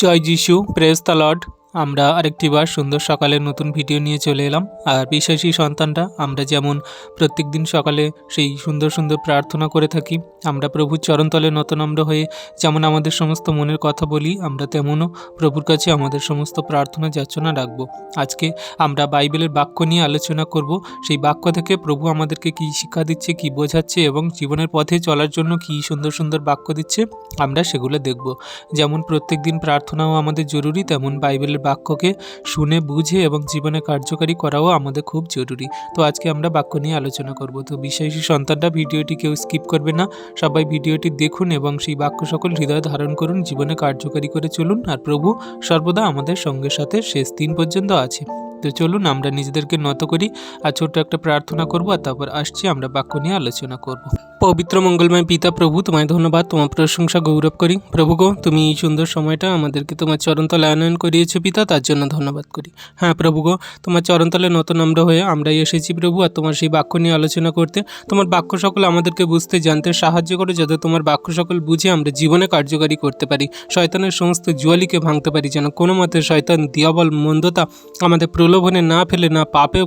Joy Jishu press the Lord আমরা আরেকটিবার সুন্দর সকালের নতুন ভিডিও নিয়ে চলে এলাম। আর বিশ্বাসী সন্তানরা, আমরা যেমন প্রত্যেক দিন সকালে সেই সুন্দর সুন্দর প্রার্থনা করে থাকি, আমরা প্রভুর চরণতলে নতনম্র হয়ে যেমন আমাদের সমস্ত মনের কথা বলি, আমরা তেমনও প্রভুর কাছে আমাদের সমস্ত প্রার্থনা যাচনা রাখব। আজকে আমরা বাইবেলের বাক্য নিয়ে আলোচনা করব, সেই বাক্য থেকে প্রভু আমাদেরকে কী শিক্ষা দিচ্ছে, কী বোঝাচ্ছে এবং জীবনের পথে চলার জন্য কী সুন্দর সুন্দর বাক্য দিচ্ছে, আমরা সেগুলো দেখব। যেমন প্রত্যেক দিন প্রার্থনাও আমাদের জরুরি, তেমন বাইবেলের বাক্যকে শুনে, বুঝে এবং জীবনে কার্যকারী করাও আমাদের খুব জরুরি। তো আজকে আমরা বাক্য নিয়ে আলোচনা করব। তো বিশ্বাসী সন্তানরা ভিডিওটি কেউ স্কিপ করবে না। সবাই ভিডিওটি দেখুন এবং সেই বাক্য সকল হৃদয় ধারণ করুন, জীবনে কার্যকারী করে চলুন। আর প্রভু সর্বদা আমাদের সঙ্গে সাথে শেষ দিন পর্যন্ত আছে। তো চলুন আমরা নিজেদেরকে নত করি আর ছোট্ট একটা প্রার্থনা করব আর তারপর আসছি, আমরা বাক্য নিয়ে আলোচনা করব। পবিত্র মঙ্গলময় পিতা প্রভু, তোমায় ধন্যবাদ, তোমার প্রশংসা গৌরব করি। প্রভু গো, তুমি এই সুন্দর সময়টা আমাদেরকে তোমার চরণতলে আনয়ন করিয়েছো পিতা, তার জন্য ধন্যবাদ করি। হ্যাঁ প্রভু গো, তোমার চরণতলে নতুন আমরা হয়ে আমরাই এসেছি প্রভু, আর তোমার সেই বাক্য নিয়ে আলোচনা করতে, তোমার বাক্য সকল আমাদেরকে বুঝতে, জানতে সাহায্য করো, যাতে তোমার বাক্য সকল বুঝে আমরা জীবনে কার্যকারী করতে পারি। শয়তানের সমস্ত জুয়ালিকে ভাঙতে পারি, যেন কোনো মতে শয়তান, দিয়াবল, মন্দতা আমাদের প্রলোভনে না ফেলে, না পাপেও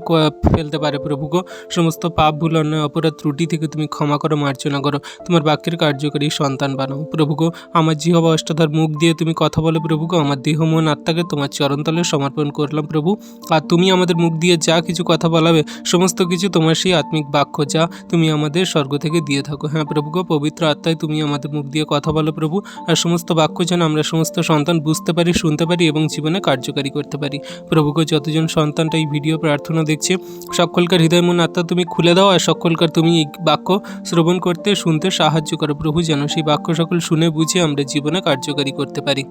ফেলতে পারে প্রভু গো। সমস্ত পাপ, ভুল, অন্যায়, অপরাধ, ত্রুটি থেকে তুমি ক্ষমা করো মার্জনা করো, তোমার বাক্যের কার্যকারী সন্তান বানাও। প্রভু গো আমার জিহবা অষ্টাধার মুখ দিয়ে তুমি কথা বলো প্রভু গো আমার দেহ, মন, আত্মাকে তোমার চরণতলে সমর্পণ করলাম প্রভু। আর তুমি আমাদের মুখ দিয়ে যা কিছু কথা বলাবে, সমস্ত কিছু তোমার সেই আত্মিক বাক্য যা তুমি আমাদের স্বর্গ থেকে দিয়ে থাকো। হ্যাঁ প্রভু গো পবিত্র আত্মায় তুমি আমাদের মুখ দিয়ে কথা বলো প্রভু, আর সমস্ত বাক্য যেন আমরা সমস্ত সন্তান বুঝতে পারি, শুনতে পারি এবং জীবনে কার্যকারী করতে পারি। প্রভু গো যতজন সন্তানটা এই ভিডিও প্রার্থনা দেখছে, সকলকার হৃদয়, মন, আত্মা তুমি খুলে দাও, আর সকলকার তুমি এই বাক্য শ্রবণ করতে, শুনতে সাহায্য করে। প্রভু যেন সেই বাক্য সকল শুনে বুঝে আমরা জীবনে কার্যকারী করতে পারি।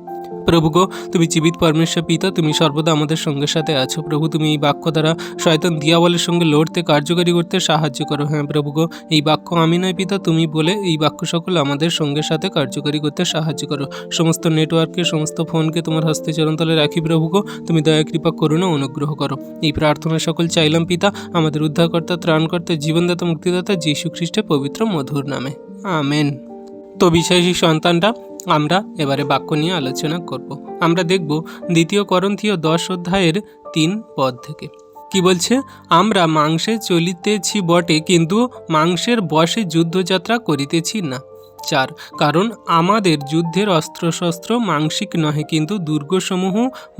প্রভু গো তুমি জীবিত পরমেশ্বর পিতা, তুমি সর্বদা আমাদের সঙ্গে সাথে আছো। প্রভু, তুমি এই বাক্য দ্বারা শয়তান দিয়াবলের সঙ্গে লড়তে, কার্যকারী করতে সাহায্য করো। হ্যাঁ প্রভু গো এই বাক্য আমি নয় পিতা, তুমি বলে এই বাক্য সকল আমাদের সঙ্গে সাথে কার্যকারী করতে সাহায্য করো। সমস্ত নেটওয়ার্কে সমস্ত ফোনকে তোমার হস্তে চরণতলে রাখি প্রভু গো তুমি দয়া, কৃপা, করুণা, অনুগ্রহ করো। এই প্রার্থনা সকল চাইলাম পিতা, আমাদের উদ্ধারকর্তা, ত্রাণকর্তা, জীবনদাতা, মুক্তিদাতা যীশু খ্রিস্টের পবিত্র মধুর নামে। আমেন। তো বিশ্বাসী সন্তানরা আমরা এবারে বাক্য নিয়ে আলোচনা করব। আমরা দেখব দ্বিতীয় করন্থীয় দশ অধ্যায়ের তিন পদ থেকে। কি বলছে? আমরা মাংসে চলিতেছি বটে, কিন্তু মাংসের বসে যুদ্ধযাত্রা করিতেছি না। চার কারণ আমাদের যুদ্ধের অস্ত্রশস্ত্র মাংসিক নহে, কিন্তু দুর্গসমূহ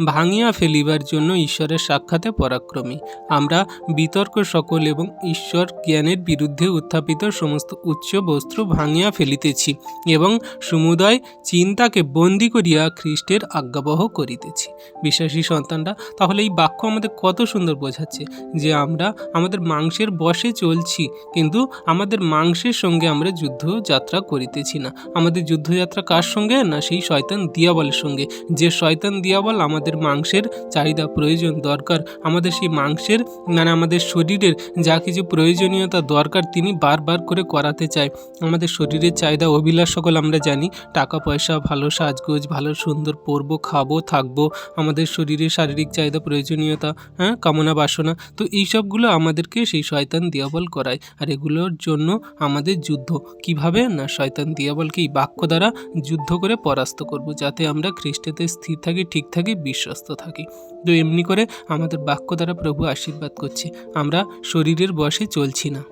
ভাঙিয়া ফেলিবার জন্য ঈশ্বরের সাক্ষাতে পরাক্রমী। আমরা বিতর্ক সকল এবং ঈশ্বর জ্ঞানের বিরুদ্ধে উত্থাপিত সমস্ত উচ্চ বস্ত্র ভাঙিয়া ফেলিতেছি এবং সমুদয় চিন্তাকে বন্দি করিয়া খ্রিস্টের আজ্ঞাবহ করিতেছি। বিশ্বাসী সন্তানরা, তাহলে এই বাক্য আমাদের কত সুন্দর বোঝাচ্ছে যে আমরা আমাদের মাংসের বশে চলছি, কিন্তু আমাদের মাংসের সঙ্গে আমরা যুদ্ধযাত্রা করিতেছি না। আমাদের যুদ্ধযাত্রা কার সঙ্গে? না সেই শয়তান দিয়াবলের সঙ্গে। যে শয়তান দিয়াবল আমাদের মাংসের চাহিদা, প্রয়োজন, দরকার। আমাদের সেই মাংসের মানে আমাদের শরীরের যা কিছু প্রয়োজনীয়তা দরকার তিনি বারবার করে করাতে চায়। আমাদের শরীরের চাহিদা অভিলাষ সকল আমরা জানি। টাকা, পয়সা, ভালো সাজগোজ, ভালো, সুন্দর, পরবো, খাব, থাকব। আমাদের শরীরের শারীরিক চাহিদা, প্রয়োজনীয়তা হ্যাঁ কামনা, বাসনা, তো এই সবগুলো আমাদেরকে সেই শয়তান দিয়াবল করায়। আর এগুলোর জন্য আমাদের যুদ্ধ। কীভাবে? না শয়তান দিয়াবলকে এই বাক্য দ্বারা যুদ্ধ করে পরাস্ত করব, যাতে আমরা খ্রিস্টেতে স্থির থাকি, ঠিক থাকি, বিশ্বস্ত থাকি। তো এমনি করে আমাদের বাক্য দ্বারা প্রভু আশীর্বাদ করছে। আমরা শরীরের বয়সে চলছি না।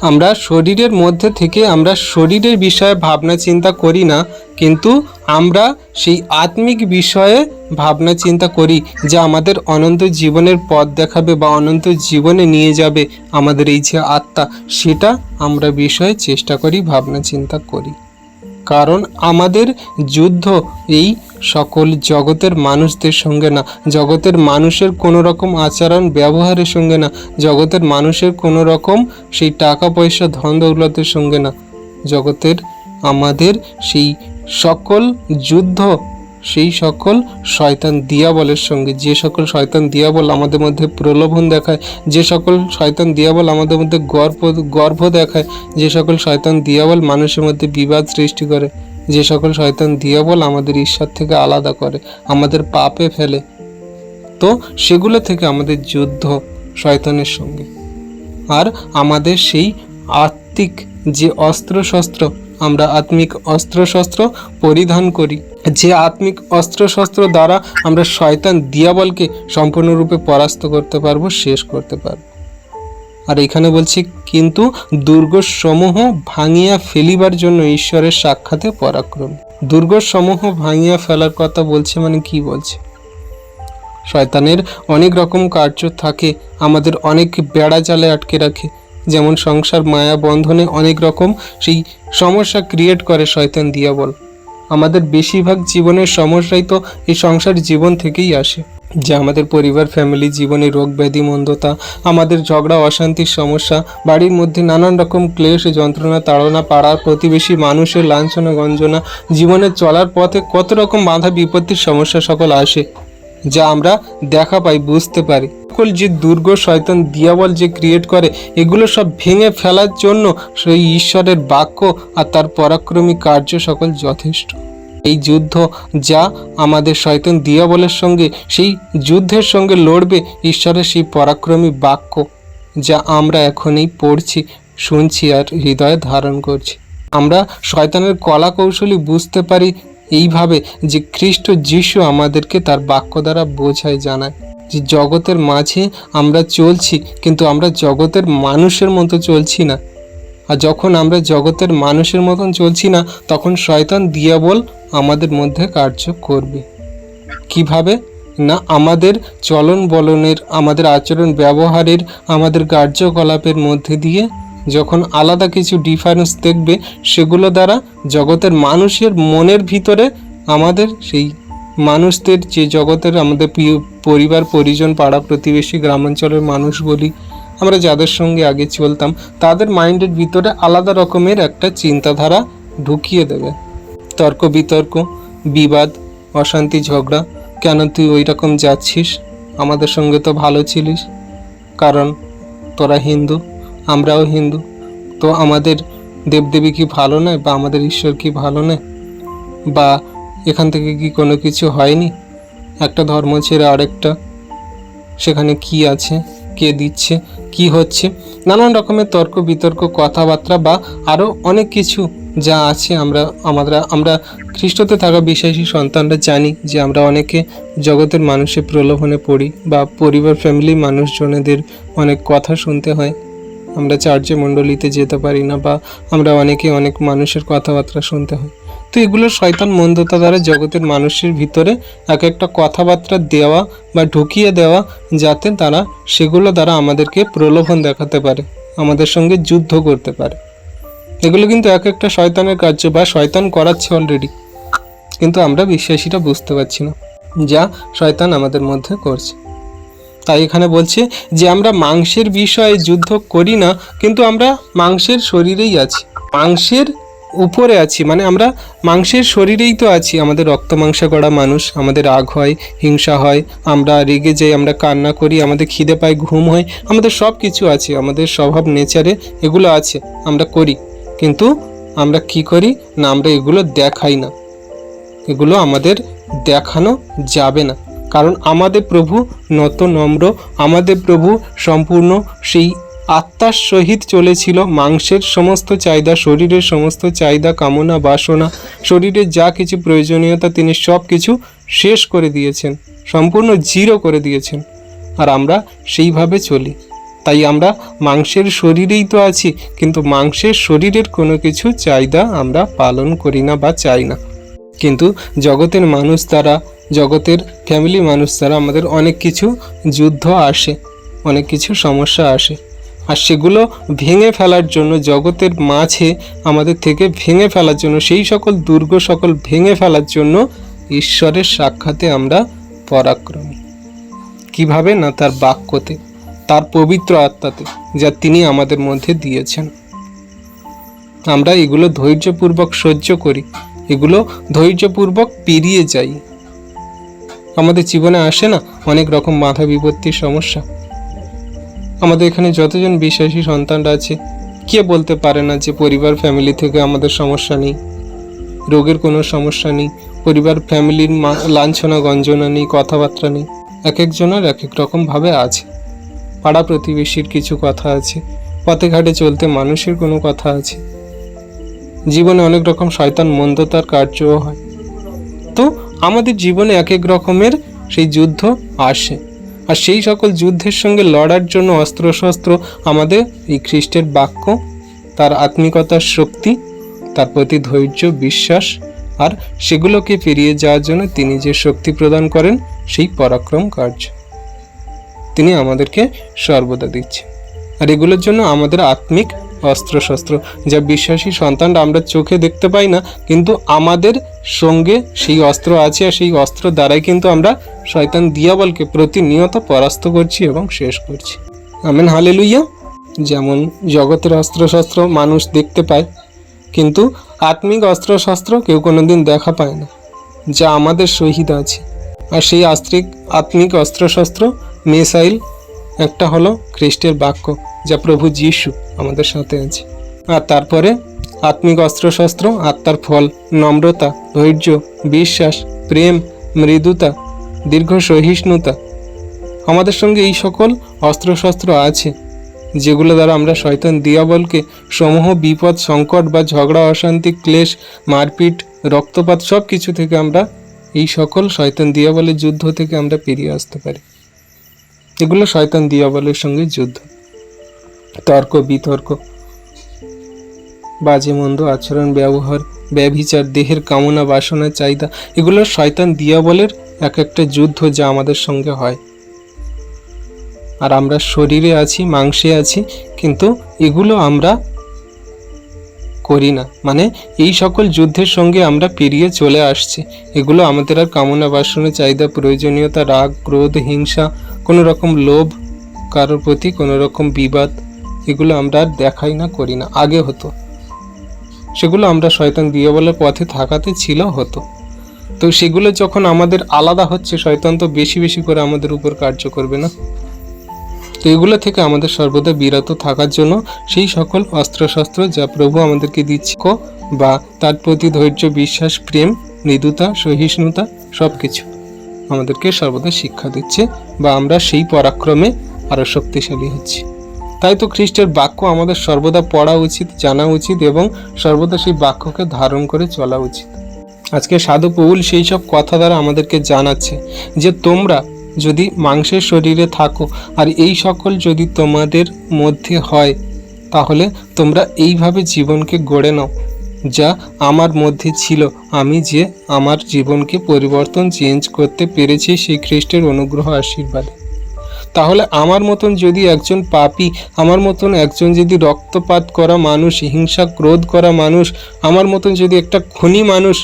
আমরা শরীরের মধ্যে থেকে আমরা শরীরের বিষয়ে ভাবনা চিন্তা করি না, কিন্তু আমরা সেই আত্মিক বিষয়ে ভাবনা চিন্তা করি যা আমাদের অনন্ত জীবনের পথ দেখাবে বা অনন্ত জীবনে নিয়ে যাবে আমাদের এই যে আত্মা, সেটা আমরা বিষয়ে চেষ্টা করি, ভাবনা চিন্তা করি। কারণ আমাদের যুদ্ধ এই সকল জগতের মানুষদের সঙ্গে না। জগতের মানুষের কোনো রকম আচরণ, ব্যবহারের সঙ্গে না। জগতের মানুষের কোনো রকম সেই টাকা, পয়সা, ধন, দৌলতের সঙ্গে না। জগতের আমাদের সেই সকল যুদ্ধ, সেই সকল শয়তান দিয়াবলের সঙ্গে, যে সকল শয়তান দিয়াবল আমাদের মধ্যে প্রলোভন দেখায়, যে সকল শয়তান দিয়াবল আমাদের মধ্যে গর্ব, গর্ভ দেখায়, যে সকল শয়তান দিয়াবল মানুষের মধ্যে বিবাদ সৃষ্টি করে। যে সকল শয়তান দিয়াবল আমাদের ঈশ্বর থেকে আলাদা করে, আমাদের পাপে ফেলে, তো সেগুলো থেকে আমাদের যুদ্ধ শয়তানের সঙ্গে। আর আমাদের সেই আত্মিক যে অস্ত্র শস্ত্র আমরা আত্মিক অস্ত্রশস্ত্র পরিধান করি, যে আত্মিক অস্ত্রশস্ত্র দ্বারা আমরা শয়তান দিয়াবলকে সম্পূর্ণরূপে পরাস্ত করতে পারব, শেষ করতে পারব। আর এখানে বলছি, কিন্তু দুর্গসমূহ ভাঙিয়া ফেলিবার জন্য ঈশ্বরের সাক্ষাতে পরাক্রম। দুর্গসমূহ ভাঙিয়া ফেলার কথা বলছে মানে কি বলছে? শয়তানের অনেক রকম কার্য থাকে, আমাদের অনেক বেড়া জালে আটকে রাখে। যেমন সংসার মায়া বন্ধনে অনেক রকম, সেই সমস্যা ক্রিয়েট করে শয়তান দিয়াবল। আমাদের বেশিরভাগ জীবনের সমস্যাই তো এই সংসার জীবন থেকেই আসে। যে আমাদের পরিবার ফ্যামিলি জীবনে রোগ, ব্যাধি, মন্দতা, আমাদের ঝগড়া, অশান্তির সমস্যা, বাড়ির মধ্যে নানান রকম ক্লেশ, যন্ত্রণা, তাড়না পাড়ার প্রতিবেশী, মানুষের লাঞ্ছনা, গঞ্জনা, জীবনে চলার পথে কত রকম বাধা, বিপত্তির সমস্যা সকল আসে, যা আমরা দেখা পাই, বুঝতে পারি। সকল যে দুর্গ, শয়তান, দিয়াবল যে ক্রিয়েট করে, এগুলো সব ভেঙে ফেলার জন্য সেই ঈশ্বরের বাক্য আর তার পরাক্রমী কার্য সকল যথেষ্ট। এই যুদ্ধ যা আমাদের শয়তান দিয়াবলের সঙ্গে, সেই যুদ্ধের সঙ্গে লড়বে ঈশ্বরের সেই পরাক্রমী বাক্য যা আমরা এখনই পড়ছি, শুনছি আর হৃদয়ে ধারণ করছি। আমরা শয়তানের কলা কৌশলী বুঝতে পারি এইভাবে যে খ্রিস্ট যিশু আমাদেরকে তার বাক্য দ্বারা বোঝায়, জানায় যে জগতের মাঝে আমরা চলছি, কিন্তু আমরা জগতের মানুষের মতো চলছি না। আর যখন আমরা জগতের মানুষের মতন চলছি না, তখন শয়তান দিয়াবল আমাদের মধ্যে কার্য করবে। কীভাবে? না, আমাদের চলন বলনের, আমাদের আচরণ ব্যবহারের, আমাদের কার্যকলাপের মধ্যে দিয়ে যখন আলাদা কিছু ডিফারেন্স দেখবে, সেগুলো দ্বারা জগতের মানুষের মনের ভিতরে আমাদের সেই মানুষদের, যে জগতের আমাদের পরিবার, পরিজন, পাড়া প্রতিবেশী, গ্রামাঞ্চলের মানুষ বলি আমরা যাদের সঙ্গে আগে চলতাম, তাদের মাইন্ডের ভিতরে আলাদা রকমের একটা চিন্তাধারা ঢুকিয়ে দেবে। তর্ক বিতর্ক, বিবাদ, অশান্তি, ঝগড়া, কেন তুই ওই রকম যাচ্ছিস? আমাদের সঙ্গে তো ভালো ছিলিস। কারণ তোরা হিন্দু, আমরাও হিন্দু। তো আমাদের দেবদেবী কি ভালো নয় বা আমাদের ঈশ্বর কি ভালো নয়? বা এখান থেকে কি কোনো কিছু হয়নি? একটা ধর্ম ছেড়ে আরেকটা, সেখানে কি আছে? কে দিচ্ছে, কি হচ্ছে? নানান রকমের তর্ক বিতর্ক, কথাবার্তা বা আরও অনেক কিছু যা আছে আমরা আমরা আমরা খ্রিস্টতে থাকা বিশ্বাসী সন্তানরা জানি যে আমরা অনেকে জগতের মানুষের প্রলোভনে পড়ি বা পরিবার ফ্যামিলি মানুষজনেদের অনেক কথা শুনতে হয়। আমরা চার্চে মণ্ডলীতে যেতে পারি না বা আমরা অনেকে অনেক মানুষের কথাবার্তা শুনতে হয়। তো এগুলো শয়তান মন্দতা দ্বারা জগতের মানুষের ভিতরে এক একটা কথাবার্তা দেওয়া বা ঢুকিয়ে দেওয়া যাতে তারা সেগুলো দ্বারা আমাদেরকে প্রলোভন দেখাতে পারে, আমাদের সঙ্গে যুদ্ধ করতে পারে। এগুলো কিন্তু এক একটা শয়তানের কার্য বা শয়তান করাচ্ছে অলরেডি কিন্তু আমরা বিশ্বাসীরা বুঝতে পারছি না যা শয়তান আমাদের মধ্যে করছে। তাই এখানে বলছে যে আমরা মাংসের বিষয়ে যুদ্ধ করি না, কিন্তু আমরা মাংসের শরীরেই আছি। মাংসের উপরে আছি মানে আমরা মাংসের শরীরেই তো আছি। আমাদের রক্ত মাংসে গড়া মানুষ, আমাদের রাগ হয়, হিংসা হয়, আমরা রেগে যাই, আমরা কান্না করি, আমাদের খিদে পাই ঘুম হয়, আমাদের সব কিছু আছে, আমাদের স্বভাব, নেচারে এগুলো আছে, আমরা করি। কিন্তু আমরা কি করি? না, আমরা এগুলো দেখাই না। এগুলো আমাদের দেখানো যাবে না। কারণ আমাদের প্রভু নত নম্র, আমাদের প্রভু সম্পূর্ণ সেই আত্মার সহিত চলেছিল মাংসের সমস্ত চাহিদা, শরীরের সমস্ত চাহিদা, কামনা, বাসনা, শরীরের যা কিছু প্রয়োজনীয়তা তিনি সব কিছু শেষ করে দিয়েছেন, সম্পূর্ণ জিরো করে দিয়েছেন। আর আমরা সেইভাবে চলি। তাই আমরা মাংসের শরীরেই তো আছি, কিন্তু মাংসের শরীরের কোনো কিছু চাহিদা আমরা পালন করি না বা চাই না। কিন্তু জগতের মানুষ দ্বারা, জগতের ফ্যামিলি মানুষ দ্বারা আমাদের অনেক কিছু যুদ্ধ আসে, অনেক কিছু সমস্যা আসে। আর সেগুলো ভেঙে ফেলার জন্য জগতের মাঝে আমাদের থেকে ভেঙে ফেলার জন্য, সেই সকল দুর্গ সকল ভেঙে ফেলার জন্য ঈশ্বরের সাক্ষাতে আমরা পরাক্রমী। কীভাবে? না, তার বাক্যতে, তার পবিত্র আত্মাতে, যা তিনি আমাদের মধ্যে দিয়েছেন। আমরা এগুলো ধৈর্যপূর্বক সহ্য করি, এগুলো ধৈর্যপূর্বক পেরিয়ে যাই। আমাদের জীবনে আসে না অনেক রকম বাধা বিপত্তির সমস্যা। আমাদের এখানে যতজন বিশ্বাসী সন্তানরা আছে, কে বলতে পারে না যে পরিবার ফ্যামিলি থেকে আমাদের সমস্যা নেই? রোগের কোনো সমস্যা নেই, পরিবার ফ্যামিলির লাঞ্ছনা, গঞ্জনা নেই, কথাবার্তা নেই, এক একজনের এক এক রকমভাবে আছে। পাড়া প্রতিবেশীর কিছু কথা আছে, পথে ঘাটে চলতে মানুষের কোনো কথা আছে। জীবনে অনেক রকম শয়তান মন্দতার কার্যও হয়। তো আমাদের জীবনে এক এক রকমের সেই যুদ্ধ আসে। আর সেই সকল যুদ্ধের সঙ্গে লড়ার জন্য অস্ত্রশস্ত্র আমাদের এই খ্রিস্টের বাক্য, তার আত্মিকতার শক্তি, তার প্রতি ধৈর্য, বিশ্বাস, আর সেগুলোকে পেরিয়ে যাওয়ার জন্য তিনি যে শক্তি প্রদান করেন, সেই পরাক্রম কার্য তিনি আমাদেরকে সর্বদা দিচ্ছে আর এগুলোর জন্য আমাদের আত্মিক অস্ত্রশস্ত্র যা বিশ্বাসী সন্তানরা আমরা চোখে দেখতে পাই না, কিন্তু আমাদের সঙ্গে সেই অস্ত্র আছে আর সেই অস্ত্র দ্বারাই কিন্তু আমরা শয়তান দিয়াবলকে প্রতিনিয়ত পরাস্ত করছি এবং শেষ করছি। আমেন হালে লুইয়া যেমন জগতের অস্ত্রশস্ত্র মানুষ দেখতে পায়, কিন্তু আত্মিক অস্ত্রশস্ত্র কেউ কোনোদিন দেখা পায় না, যা আমাদের শহীদ আছে। আর সেই আস্ত্রিক আত্মিক অস্ত্রশস্ত্র মিসাইল, একটা হলো খ্রিস্টের বাক্য। যা প্রভু যিশু আমাদের সাথে আছে। আর তারপরে আত্মিক অস্ত্রশস্ত্র, আত্মার ফল, নম্রতা, ধৈর্য, বিশ্বাস, প্রেম, মৃদুতা, দীর্ঘ সহিষ্ণুতা। আমাদের সঙ্গে এই সকল অস্ত্রশস্ত্র আছে, যেগুলো দ্বারা আমরা শয়তান দিয়াবলকে সমূহ বিপদ, সংকট বা ঝগড়া, অশান্তি, ক্লেশ, মারপিট, রক্তপাত সব কিছু থেকে আমরা এই সকল শয়তান দিয়াবলের যুদ্ধ থেকে আমরা পেরিয়ে আসতে পারি। এগুলো শয়তান দিয়াবলের সঙ্গে যুদ্ধ। তর্ক, বিতর্ক বাজে মন্দ আচরণ, ব্যবহার, ব্যভিচার, দেহের কামনা, বাসনা, চাহিদা, এগুলো শয়তান দিয়াবলের এক একটা যুদ্ধ যা আমাদের সঙ্গে হয়। আর আমরা শরীরে আছি, মাংসে আছি, কিন্তু এগুলো আমরা করি না। মানে এই সকল যুদ্ধের সঙ্গে আমরা পেরিয়ে চলে আসছি। এগুলো আমাদের আর কামনা, বাসনা, চাহিদা, প্রয়োজনীয়তা, রাগ, ক্রোধ, হিংসা কোনো রকম লোভ, কারোর প্রতি কোনো রকম বিবাদ এগুলো আমরা আর দেখাই না, করি না। আগে হতো। সেগুলো আমরা শয়তান দিয়ে বলে পথে থাকাতে ছিল হতো। তো সেগুলো যখন আমাদের আলাদা হচ্ছে, শয়তান তো বেশি বেশি করে আমাদের উপর কার্য করবে না। তো এগুলো থেকে আমাদের সর্বদা বিরত থাকার জন্য সেই সকল অস্ত্রশস্ত্র যা প্রভু আমাদেরকে দিচ্ছে বা তার প্রতি ধৈর্য, বিশ্বাস, প্রেম, মৃদুতা, সহিষ্ণুতা সব কিছু আমাদেরকে সর্বদা শিক্ষা দিচ্ছে বা আমরা সেই পরাক্রমে আরও শক্তিশালী হচ্ছি। তাই তো খ্রিস্টের বাক্য আমাদের সর্বদা পড়া উচিত, জানা উচিত এবং সর্বদা সেই বাক্যকে ধারণ করে চলা উচিত। আজকে সাধু পৌল সেই সব কথা দ্বারা আমাদেরকে জানাচ্ছে যে তোমরা যদি মাংসের শরীরে থাকো আর এই সকল যদি তোমাদের মধ্যে হয়, তাহলে তোমরা এইভাবে জীবনকে গড়ে নাও যা আমার মধ্যে ছিল। আমি যে আমার জীবনকে পরিবর্তন, চেঞ্জ করতে পেরেছি সেই খ্রিস্টের অনুগ্রহ আশীর্বাদে। তাহলে আমার মতন যদি একজন পাপী, আমার মতন একজন যদি রক্তপাত করা মানুষ, হিংসা ক্রোধ করা মানুষ, আমার মতন যদি একটা খুনি মানুষ,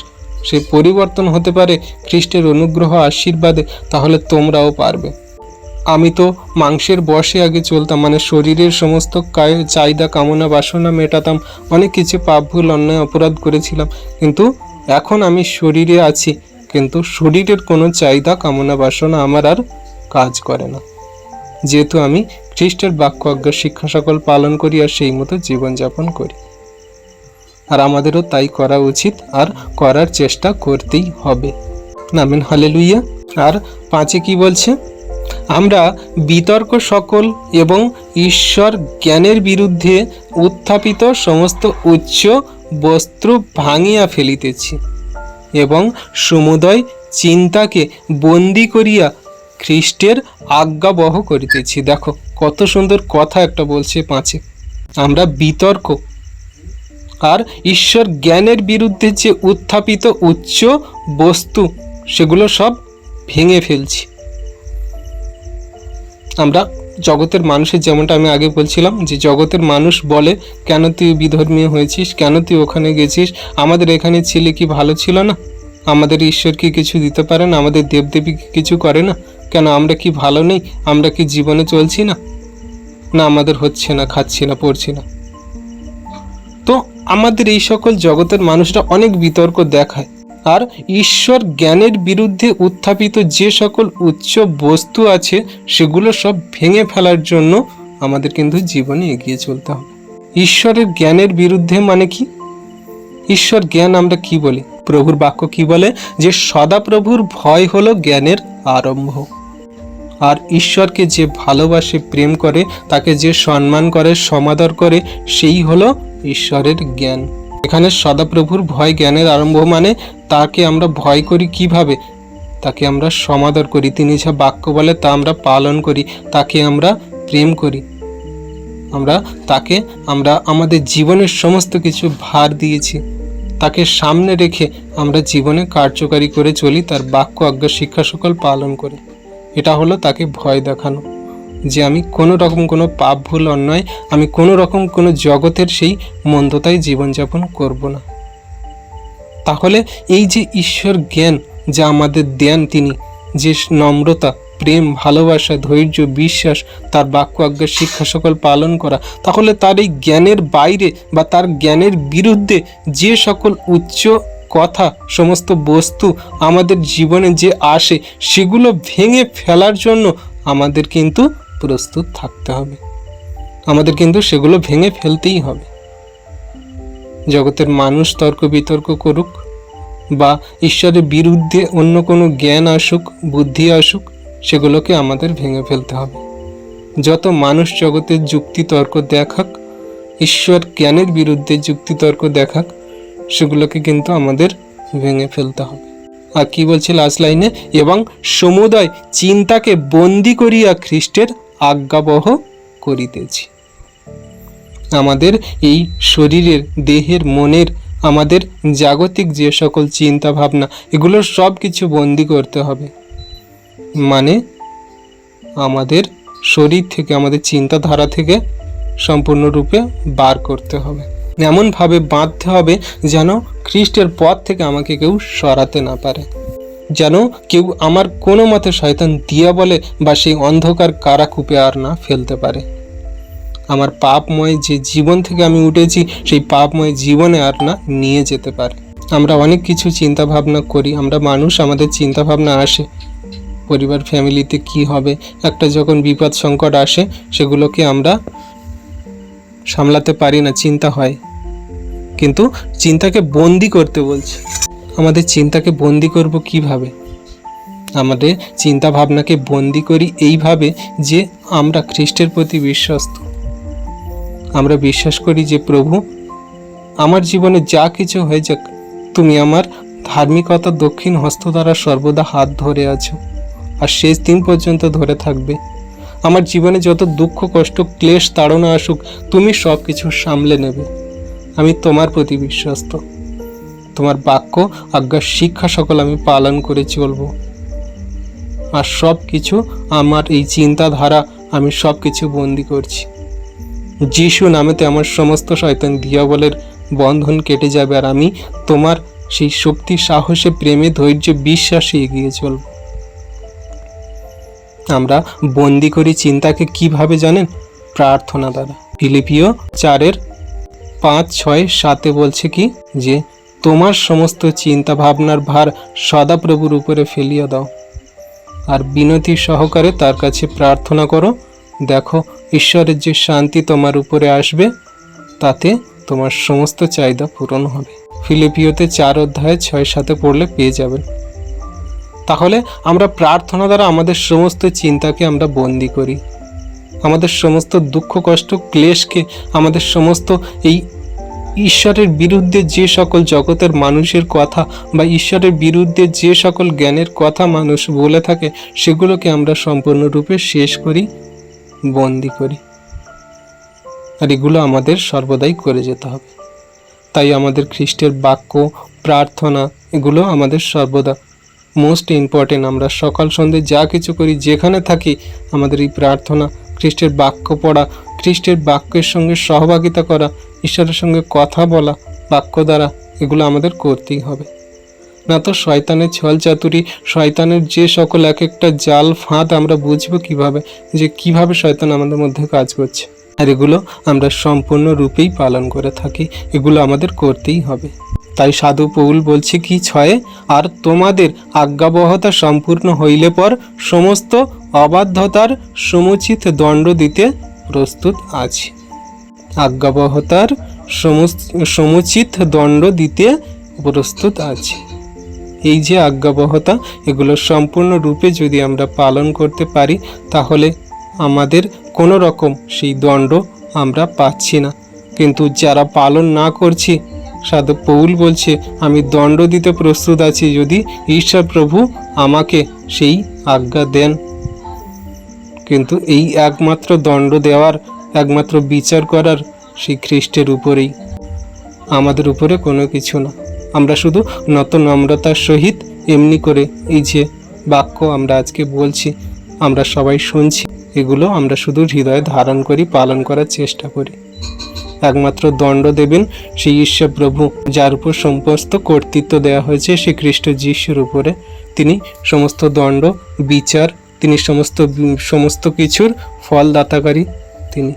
সে পরিবর্তন হতে পারে খ্রিস্টের অনুগ্রহ আশীর্বাদে, তাহলে তোমরাও পারবে। আমি তো মাংসের বসে আগে চলতাম মানে শরীরের সমস্ত চাহিদা, কামনা, বাসনা মেটাতাম, অনেক কিছু পাপ, ভুল, অন্যায়, অপরাধ করেছিলাম। কিন্তু এখন আমি শরীরে আছি, কিন্তু শরীরের কোনো চাহিদা, কামনা, বাসনা আমার আর কাজ করে না। যেহেতু আমি খ্রিস্টের বাক্য আজ্ঞা শিক্ষা সকল পালন করি আর সেই মতো জীবনযাপন করি। আর আমাদেরও তাই করা উচিত আর করার চেষ্টা করতেই হবে। নামেন হালেলুইয়া আর পাঁচে কি বলছে? আমরা বিতর্ক সকল এবং ঈশ্বর জ্ঞানের বিরুদ্ধে উত্থাপিত সমস্ত উচ্চ বস্ত্র ভাঙিয়া ফেলিতেছি এবং সমুদয় চিন্তাকে বন্দি করিয়া খ্রিস্টের আজ্ঞাবহ করিতেছি। দেখো, কত সুন্দর কথা একটা বলছে পাঁচে। আমরা বিতর্ক। আর ঈশ্বর জ্ঞানের বিরুদ্ধে যে উত্থাপিত উচ্চ বস্তু, সেগুলো সব ভেঙে ফেলছি। আমরা জগতের মানুষের যেমনটা আমি আগে বলছিলাম, যে জগতের মানুষ বলে, কেন তুই বিধর্মীয় হয়েছিস? কেন তুই ওখানে গেছিস? আমাদের এখানে ছেলে কি ভালো ছিল না? আমাদের ঈশ্বর কি কিছু দিতে পারে না? আমাদের দেবদেবী কি কিছু করে না? কেন আমরা কি ভালো নেই? আমরা কি জীবনে চলছি না? না, আমাদের হচ্ছে না, খাচ্ছি না, পড়ছি না। তো আমাদের এই সকল জগতের মানুষরা অনেক বিতর্ক দেখায়। আর ঈশ্বর জ্ঞানের বিরুদ্ধে উত্থাপিত যে সকল উচ্চ বস্তু আছে, সেগুলো সব ভেঙে ফেলার জন্য আমাদের কিন্তু জীবনে এগিয়ে চলতে হবে। ঈশ্বরের জ্ঞানের বিরুদ্ধে মানে কি? ঈশ্বর জ্ঞান আমরা কি বলি? প্রভুর বাক্য কি বলে? যে সদাপ্রভুর ভয় হলো জ্ঞানের আরম্ভ। আর ঈশ্বরকে যে ভালোবাসে, প্রেম করে, তাকে যে সম্মান করে, সমাদর করে, সেই হলো ঈশ্বরের জ্ঞান। এখানে সদাপ্রভুর ভয় জ্ঞানের আরম্ভ মানে তাকে আমরা ভয় করি কীভাবে? তাকে আমরা সমাদর করি। তিনি যা বাক্য বলে, তা আমরা পালন করি। তাকে আমরা প্রেম করি। আমরা তাকে, আমরা আমাদের জীবনের সমস্ত কিছু ভার দিয়েছি। তাকে সামনে রেখে আমরা জীবনে কার্যকারী করে চলি, তার বাক্য, আজ্ঞা, শিক্ষা সকল পালন করে। এটা হলো তাকে ভয় দেখানো যে আমি কোনো রকম কোনো পাপ ভুল, অন্যায়, আমি কোনো রকম কোনো জগতের সেই মন্দতায় জীবনযাপন করব না। তাহলে এই যে ঈশ্বর জ্ঞান, যা আমাদের দেন তিনি, যে নম্রতা, প্রেম, ভালোবাসা, ধৈর্য, বিশ্বাস, তার বাক্য আজ্ঞার শিক্ষা সকল পালন করা, তাহলে তার এই জ্ঞানের বাইরে বা তার জ্ঞানের বিরুদ্ধে যে সকল উচ্চ কথা, সমস্ত বস্তু আমাদের জীবনে যে আসে, সেগুলো ভেঙে ফেলার জন্য আমাদের কিন্তু প্রস্তুত থাকতে হবে। আমাদের কিন্তু সেগুলো ভেঙে ফেলতেই হবে। জগতের মানুষ তর্ক বিতর্ক করুক বা ঈশ্বরের বিরুদ্ধে অন্য কোনো জ্ঞান আসুক, বুদ্ধি আসুক, সেগুলোকে আমাদের ভেঙে ফেলতে হবে। যত মানুষ জগতের যুক্তি তর্ক দেখাক, ঈশ্বর জ্ঞানের বিরুদ্ধে যুক্তি তর্ক দেখাক সেগুলোকে কিন্তু আমাদের ভেঙে ফেলতে হবে। আর কি বলছে লাস্ট লাইনে এবং সমুদয় চিন্তাকে বন্দি করিয়া খ্রিস্টের আজ্ঞাবহ করিতেছি। আমাদের এই শরীরের, দেহের, মনের, আমাদের জাগতিক যে সকল চিন্তা ভাবনা এগুলোর সব কিছু বন্দি করতে হবে। মানে আমাদের শরীর থেকে, আমাদের চিন্তাধারা থেকে সম্পূর্ণরূপে বার করতে হবে। এমনভাবে বাঁধতে হবে যেন খ্রিস্টের পথ থেকে আমাকে কেউ সরাতে না পারে। যেন কেউ আমার কোনো মতে শয়তান দিয়া বলে বা সেই অন্ধকার কারাকূপে আর না ফেলতে পারে। আমার পাপময় যে জীবন থেকে আমি উঠেছি, সেই পাপময় জীবনে আর না নিয়ে যেতে পারে। আমরা অনেক কিছু চিন্তা ভাবনা করি, আমরা মানুষ, আমাদের চিন্তা ভাবনা আসে। পরিবার, ফ্যামিলিতে কি হবে? একটা যখন বিপদ সংকট আসে, সেগুলোকে আমরা সামলাতে পারি না, চিন্তা হয়। কিন্তু চিন্তাকে বন্দি করতে বলছে। আমাদের চিন্তাকে বন্দি করব কীভাবে? আমাদের চিন্তা ভাবনাকে বন্দি করি এইভাবে যে আমরা খ্রিস্টের প্রতি বিশ্বস্ত। আমরা বিশ্বাস করি যে, প্রভু, আমার জীবনে যা কিছু হয়ে যাক, তুমি আমার ধার্মিকতা দক্ষিণ হস্ত দ্বারা সর্বদা হাত ধরে আছো, আর শেষ দিন পর্যন্ত ধরে থাকবে। আমার জীবনে যত দুঃখ, কষ্ট, ক্লেশ, তাড়না আসুক, তুমি সব কিছু সামলে নেবে। আমি তোমার প্রতি বিশ্বস্ত। তোমার বাক্য আজ্ঞার শিক্ষা সকল আমি পালন করে চলবো। আর সব কিছু আমার এই চিন্তাধারা আমি সব কিছু বন্দি করছি। যিশু নামেতে আমার সমস্ত শয়তান দিয়াবলের বন্ধন কেটে যাবে, আর আমি তোমার সেই শক্তি, সাহসে, প্রেমে, ধৈর্য বিশ্বাসে এগিয়ে চলব। আমরা বন্দি করি চিন্তাকে কীভাবে জানেন? প্রার্থনা দ্বারা। ফিলিপিও চারের পাঁচ ছয় সাতে বলছে কি? যে, তোমার সমস্ত চিন্তা ভাবনার ভার সদাপ্রভুর উপরে ফেলিয়া দাও। আর বিনতি সহকারে তার কাছে প্রার্থনা করো, দেখো, ঈশ্বরের যে শান্তি তোমার উপরে আসবে, তাতে তোমার সমস্ত চাহিদা পূরণ হবে। ফিলিপিওতে চার অধ্যায়ে ছয় সাথে পড়লে পেয়ে যাবেন। তাহলে আমরা প্রার্থনা দ্বারা আমাদের সমস্ত চিন্তাকে আমরা বন্দি করি। আমাদের সমস্ত দুঃখ, কষ্ট, ক্লেশকে আমাদের সমস্ত এই ঈশ্বরের বিরুদ্ধে যে সকল জগতের মানুষের কথা বা ঈশ্বরের বিরুদ্ধে যে সকল জ্ঞানের কথা মানুষ বলে থাকে, সেগুলোকে আমরা সম্পূর্ণরূপে শেষ করি, বন্দি করি। আর এগুলো আমাদের সর্বদাই করে যেতে হবে। তাই আমাদের খ্রিস্টের বাক্য, প্রার্থনা, এগুলো আমাদের সর্বদা মোস্ট ইম্পর্টেন্ট আমরা সকাল সন্ধ্যে যা কিছু করি, যেখানে থাকি, আমাদের এই প্রার্থনা খ্রিস্টের বাক্য পড়া, খ্রিস্টের বাক্যের সঙ্গে সহভাগিতা করা, ঈশ্বরের সঙ্গে কথা বলা, বাক্য দ্বারা এগুলো আমাদের করতেই হবে। না তো শয়তানের ছল চাতুরি, শয়তানের যে সকল এক একটা জাল, ফাঁদ আমরা বুঝব কীভাবে, যে কীভাবে শয়তান আমাদের মধ্যে কাজ করছে। আর এগুলো আমরা সম্পূর্ণ রূপেই পালন করে থাকি, এগুলো আমাদের করতেই হবে। তাই সাধু পৌল বলছে, কি ছয়ে? আর তোমাদের আজ্ঞাবহতা সম্পূর্ণ হইলে পর সমস্ত অবাধ্যতার সমুচিত দণ্ড দিতে প্রস্তুত আছি। আজ্ঞাবহতার সমুচিত দণ্ড দিতে প্রস্তুত আছি। এই যে আজ্ঞাবহতা, এগুলো সম্পূর্ণ রূপে যদি আমরা পালন করতে পারি, তাহলে আমাদের কোনো রকম সেই দণ্ড আমরা পাচ্ছি না। কিন্তু যারা পালন না করছি সাধু পৌল বলছে, আমি দণ্ড দিতে প্রস্তুত আছি, যদি ঈশ্বর প্রভু আমাকে সেই আজ্ঞা দেন। কিন্তু এই একমাত্র দণ্ড দেওয়ার, একমাত্র বিচার করার সেই খ্রিস্টের উপরেই। আমাদের উপরে কোনো কিছু না। আমরা শুধু নত নম্রতার সহিত এমনি করে এই যে বাক্য আমরা আজকে বলছি, আমরা সবাই শুনছি। এগুলো আমরা শুধু হৃদয়ে ধারণ করি, পালন করার চেষ্টা করি। একমাত্র দণ্ড দেবেন সেই ঈশ্বর প্রভু, যার উপর সমস্ত কর্তৃত্ব দেওয়া হয়েছে খ্রিস্ট যিশুর উপরে। তিনি সমস্ত দণ্ড, বিচার, তিনি সমস্ত সমস্ত কিছুর ফলদাতাকারী তিনি।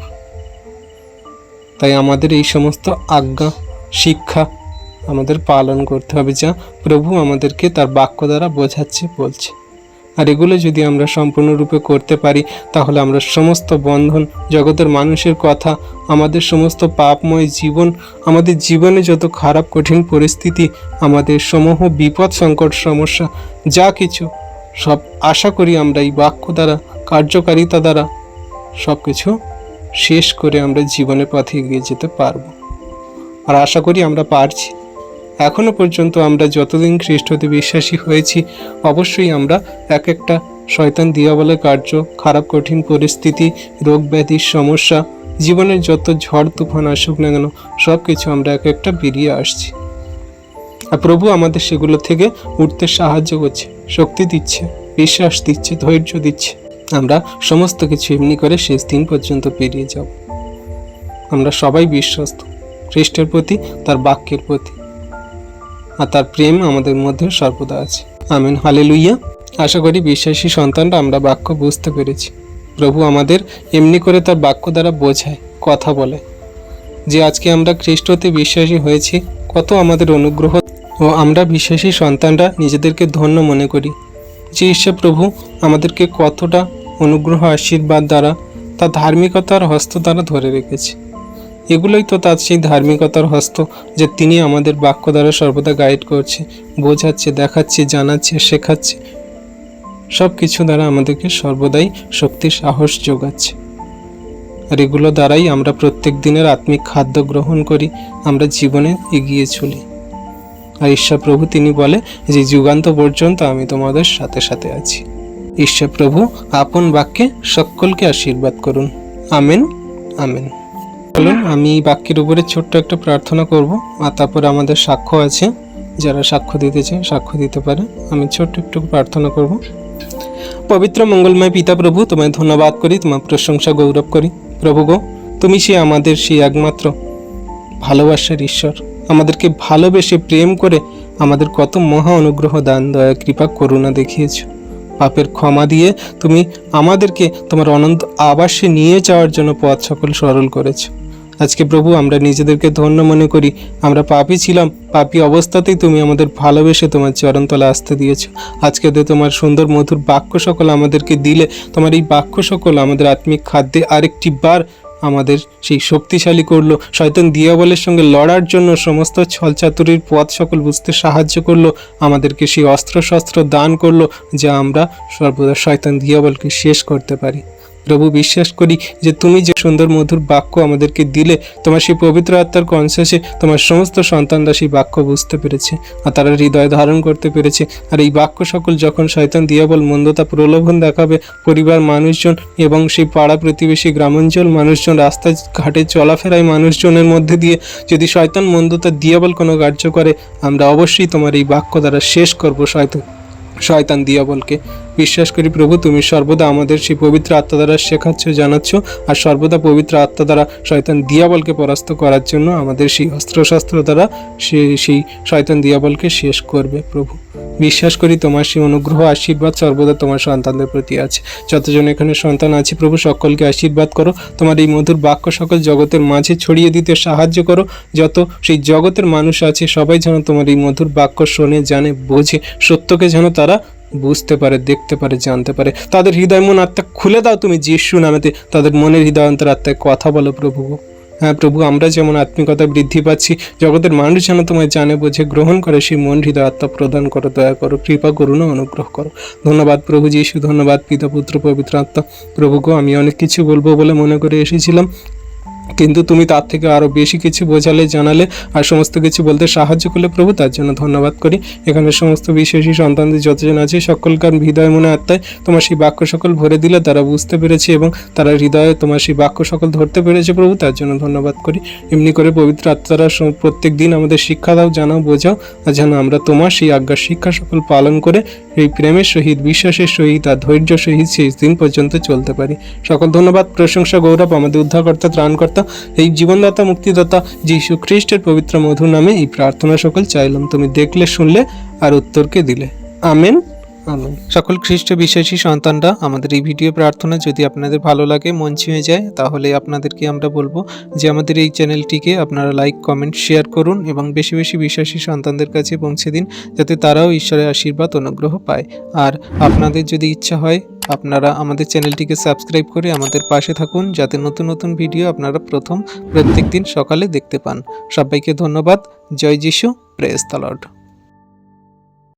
তাই আমাদের এই সমস্ত আজ্ঞা, শিক্ষা আমাদের পালন করতে হবে, যা প্রভু আমাদেরকে তার বাক্য দ্বারা বোঝাচ্ছে, বলছে। আর এগুলো যদি আমরা সম্পূর্ণরূপে করতে পারি, তাহলে আমরা সমস্ত বন্ধন, জগতের মানুষের কথা, আমাদের সমস্ত পাপময় জীবন, আমাদের জীবনে যত খারাপ, কঠিন পরিস্থিতি, আমাদের সমূহ বিপদ, সংকট, সমস্যা, যা কিছু, সব আশা করি আমরা এই বাক্য দ্বারা, কার্যকারিতা দ্বারা সব কিছু শেষ করে আমরা জীবনের পথে এগিয়ে যেতে পারব। আর আশা করি আমরা পারছি। এখনও পর্যন্ত আমরা যতদিন খ্রিস্টতে বিশ্বাসী হয়েছি, অবশ্যই আমরা এক একটা শয়তান দিয়াবলের কার্য, খারাপ, কঠিন পরিস্থিতি, রোগ ব্যাধির সমস্যা, জীবনের যত ঝড়, তুফান আসুক না কেন সব কিছু আমরা এক একটা বেরিয়ে আসছি। আর প্রভু আমাদের সেগুলো থেকে উঠতে সাহায্য করছে, শক্তি দিচ্ছে, বিশ্বাস দিচ্ছে, ধৈর্য দিচ্ছে। আমরা সমস্ত কিছু এমনি করে শেষ দিন পর্যন্ত পেরিয়ে যাব। আমরা সবাই বিশ্বস্ত, খ্রিস্টের প্রতি, তার বাক্যের প্রতি। আর তার প্রেম আমাদের মধ্যে সর্বদা আছে। আমিন হালে লুইয়া আশা করি বিশ্বাসী সন্তানরা আমরা বাক্য বুঝতে পেরেছি। প্রভু আমাদের এমনি করে তার বাক্য দ্বারা বোঝায়, কথা বলে। যে আজকে আমরা খ্রিস্টতে বিশ্বাসী হয়েছি, কত আমাদের অনুগ্রহ। ও আমরা বিশ্বাসী সন্তানরা নিজেদেরকে ধন্য মনে করি। যে ঈশ্বর প্রভু আমাদেরকে কতটা অনুগ্রহ, আশীর্বাদ দ্বারা, তার ধার্মিকতার হস্ত দ্বারা ধরে রেখেছে। এগুলোই তো তার সেই ধার্মিকতার হস্ত যে তিনি আমাদের বাক্য দ্বারা সর্বদা গাইড করছে, বোঝাচ্ছে, দেখাচ্ছে, জানাচ্ছে, শেখাচ্ছে। সব কিছু দ্বারা আমাদেরকে সর্বদাই শক্তি, সাহস যোগাচ্ছে। আর এগুলো দ্বারাই আমরা প্রত্যেক দিনের আত্মিক খাদ্য গ্রহণ করি, আমরা জীবনে এগিয়ে চলি। আর ঈশ্বর প্রভু তিনি বলে যে, যুগান্ত পর্যন্ত আমি তোমাদের সাথে সাথে আছি। ঈশ্বর প্রভু, আপন বাক্যে সকলকে আশীর্বাদ করুন। Amen amen. চলুন আমি বাক্যের উপরে ছোট্ট একটা প্রার্থনা করব আর তারপরে আমাদের সাক্ষ্য আছে। যারা সাক্ষ্য দিতে চায়, সাক্ষ্য দিতে পারে। আমি ছোট্ট একটু প্রার্থনা করব। পবিত্র মঙ্গলময় পিতা প্রভু, তোমায় ধন্যবাদ করি, তোমার প্রশংসা গৌরব করি। প্রভু গো, তুমি সে আমাদের সেই একমাত্র ভালোবাসার ঈশ্বর। আমাদেরকে ভালোবেসে প্রেম করে আমাদের কত মহা অনুগ্রহ, দান, দয়া, কৃপা, করুণা দেখিয়েছো। পাপের ক্ষমা দিয়ে তুমি আমাদেরকে তোমার অনন্ত আবাসে নিয়ে যাওয়ার জন্য পথ সকল সরল করেছ। আজকে প্রভু, আমরা নিজেদেরকে ধন্য মনে করি। আমরা পাপী ছিলাম, পাপী অবস্থাতেই তুমি আমাদের ভালোবেসে তোমার চরণতলা আসতে দিয়েছ। আজকে তো তোমার সুন্দর মধুর বাক্য সকল আমাদেরকে দিলে, তোমার এই বাক্য সকল আমাদের আত্মিক খাদ্যে আরেকটি বার আমাদের সেই শক্তিশালী করল। শয়তন দিয়াবলের সঙ্গে লড়ার জন্য সমস্ত ছলচাতুরির পথ সকল বুঝতে সাহায্য করল। আমাদেরকে সেই অস্ত্রশস্ত্র দান করল, যা আমরা সর্বদা শয়তন দিয়াবলকে শেষ করতে পারি। প্রভু বিশ্বাস করি যে তুমি যে সুন্দর মধুর বাক্য আমাদেরকে দিলে, তোমার সেই পবিত্র আত্মার কনসেসে তোমার সমস্ত সন্তানরা সেই বাক্য বুঝতে পেরেছে আর তারা হৃদয় ধারণ করতে পেরেছে। আর এই বাক্য সকল যখন শয়তান দিয়াবল মন্দতা প্রলোভন দেখাবে, পরিবার মানুষজন এবং সেই পাড়া প্রতিবেশী গ্রামাঞ্চল মানুষজন রাস্তা ঘাটে চলাফেরায় মানুষজনের মধ্যে দিয়ে যদি শয়তান মন্দতা দিয়াবল কোনো কার্য করে, আমরা অবশ্যই তোমার এই বাক্য দ্বারা শেষ করব শয়তান শয়তান দিয়াবলকে। বিশ্বাস করি প্রভু, তুমি সর্বদা আমাদের সেই পবিত্র আত্মা দ্বারা শেখাচ্ছ, জানাচ্ছ আর সর্বদা পবিত্র আত্মা দ্বারা শয়তান দিয়াবলকে পরাস্ত করার জন্য আমাদের সেই অস্ত্রশস্ত্র দ্বারা সে, সেই শয়তান দিয়াবলকে শেষ করবে প্রভু। বিশ্বাস করি তোমার সেই অনুগ্রহ, আশীর্বাদ সর্বদা তোমার সন্তানদের প্রতি আছে। যতজন এখানে সন্তান আছে প্রভু, সকলকে আশীর্বাদ করো। তোমার এই মধুর বাক্য সকল জগতের মাঝে ছড়িয়ে দিতে সাহায্য করো। যত সেই জগতের মানুষ আছে, সবাই যেন তোমার এই মধুর বাক্য শোনে, জানে, বোঝে। সত্যকে যেন তারা বুঝতে পারে, দেখতে পারে, জানতে পারে। তাদের হৃদয় মন আত্মা খুলে দাও তুমি যিশু নামেতে। তাদের মনের হৃদয় অন্তর আত্মায় কথা বলো প্রভু হ্যাঁ প্রভু, আমরা যেমন আত্মিকতা বৃদ্ধি পাচ্ছি, জগতের মানুষ যেন তোমায় জানে, বোঝে, গ্রহণ করে, সেই মন হৃদয় আত্মা প্রদান করো, দয়া করো, কৃপা করুন অনুগ্রহ করো। ধন্যবাদ প্রভু যিশু, ধন্যবাদ পিতা, পুত্র, পবিত্র আত্মা। প্রভুকে আমি অনেক কিছু বলব বলে মনে করে এসেছিলাম। কিন্তু তুমি তার থেকে আরও বেশি কিছু বোঝালে, জানালে আর সমস্ত কিছু বলতে সাহায্য করলে প্রভু, তার জন্য ধন্যবাদ করি। এখানে সমস্ত বিশ্বাসী সন্তানদের যতজন আছে সকলকার হৃদয় মনে আত্মায় তোমার সেই বাক্য সকল ভরে দিলে তারা বুঝতে পেরেছে এবং তারা হৃদয়ে তোমার সেই বাক্য সকল ধরতে পেরেছে প্রভু, তার জন্য ধন্যবাদ করি। এমনি করে পবিত্র আত্মারা প্রত্যেক দিন আমাদের শিক্ষা দাও, জানাও, বোঝাও, আর যেন আমরা তোমার সেই আজ্ঞার শিক্ষা সকল পালন করে এই প্রেমের সহিত, বিশ্বাসের সহিত আর ধৈর্য সহিত শেষ দিন পর্যন্ত চলতে পারি। সকল ধন্যবাদ, প্রশংসা, গৌরব আমাদের উদ্ধারকর্তা, ত্রাণকর্তা এই জীবনদাতা মুক্তিদাতা যীশু খ্রিস্টের পবিত্র মধুর নামে এই প্রার্থনা সকল চাইলাম। তুমি দেখলে, শুনলে আর উত্তরকে দিলে। আমেন। সকল খ্রিস্ট বিশ্বাসী সন্তানরা আমাদের এই ভিডিও প্রার্থনা যদি আপনাদের ভালো লাগে মন ছুঁয়ে যায়, তাহলে আপনাদেরকে আমরা বলব যে আমাদের এই চ্যানেলটিকে আপনারা লাইক, কমেন্ট, শেয়ার করুন এবং বেশি বেশি বিশ্বাসী সন্তানদের কাছে পৌঁছে দিন, যাতে তারাও ঈশ্বরের আশীর্বাদ, অনুগ্রহ পায়। আর আপনাদের যদি ইচ্ছা হয়, আপনারা আমাদের চ্যানেলটিকে সাবস্ক্রাইব করে আমাদের পাশে থাকুন, যাতে নতুন নতুন ভিডিও আপনারা প্রথম প্রত্যেক দিন সকালে দেখতে পান। সবাইকে ধন্যবাদ। জয় যিশু। Praise Lord.